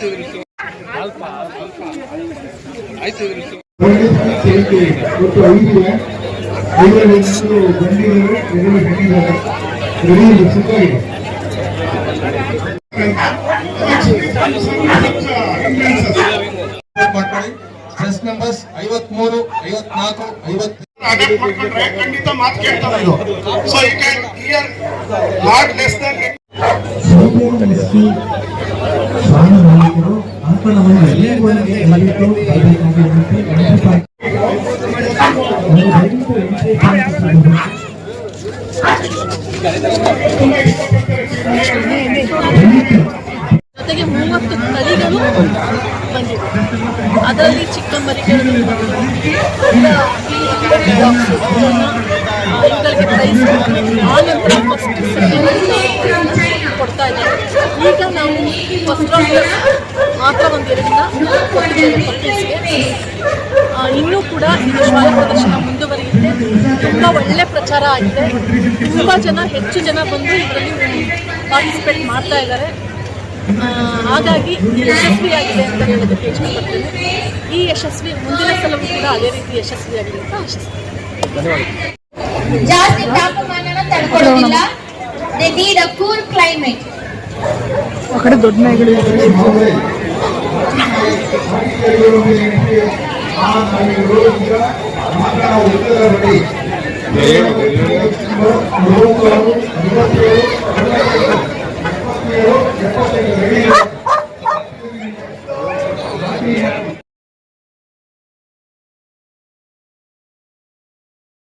ಸೇರಿಕೆ ಒಟ್ಟು ಐದು ಐವರೆಷ್ಟು ಬಂಡಿಗಳು ಎರಡು ಹೆಣ್ಣಿದ್ದಾರೆ ರೆಡಿ ಸಿದ್ಧವಾಗಿದೆ ಮಾಡಿ ಟ್ರೆಸ್ ನಂಬರ್ಸ್ ಐವತ್ಮೂರು ಐವತ್ನಾಲ್ಕು ಐವತ್ತು ಆದಕ್ಕೆ ಮಾಡ್ಕೊಂಡ್ರೆ ಖಂಡಿತ ಮಾತು ಕೇಳ್ತಾರೋ ಇದು so I can hear lord Nestor so connect ಮಾಡಿ ಪ್ರಾಣ ಭಾನಿಕರು ಅಂತ ನಮ್ದೆ ಎಲ್ಲರಿಗೂ ಲವ್ ಟು ಬೈ ಬೈ ಮಾಡಿ ಕೃತಜ್ಞತೆ ಕಡೆಯಿಂದ 30 ಕಲಿಗಳು ಆದ ಅಲ್ಲಿ ಚಿಕ್ಕಮಗಳೂರಿನಲ್ಲಿ ಆನಂತರ ಫಸ್ಟ್ ಕೊಡ್ತಾ ಈಗ ನಾವು ಫಸ್ಟ್ ಮಾತ್ರ ಒಂದು ಇನ್ನೂ ಕೂಡ ಇದು ಶಾಲಾ ಪ್ರದರ್ಶನ ಮುಂದುವರಿಯುತ್ತೆ ತುಂಬ ಒಳ್ಳೆ ಪ್ರಚಾರ ಆಗಿದೆ ತುಂಬ ಜನ ಹೆಚ್ಚು ಜನ ಬಂದು ಇದರಲ್ಲಿ ಪಾರ್ಟಿಸಿಪೇಟ್ ಮಾಡ್ತಾ ಇದ್ದಾರೆ ಹಾಗಾಗಿ ಯಶಸ್ವಿಯಾಗಿದೆ ಅಂತ ಹೇಳೋದಕ್ಕೆ ಇಷ್ಟಪಡ್ತೀನಿ ಈ ಯಶಸ್ವಿ ಮುಂದಿನ ಸಲವೂ ಕೂಡ ಅದೇ ರೀತಿ ಯಶಸ್ವಿಯಾಗಿದೆ ಅಂತ ಆಶಿಸ್ತೀನಿ ಧನ್ಯವಾದ ಜಾಸ್ತಿ ತಾಪಮಾನನ ತಡ್ಕೊಳ್ಳೋದಿಲ್ಲ they need a cool climate ಕಡೆ ದೊಡ್ಡ ನಾಯಿಗಳು ಮಾತಾಡೋ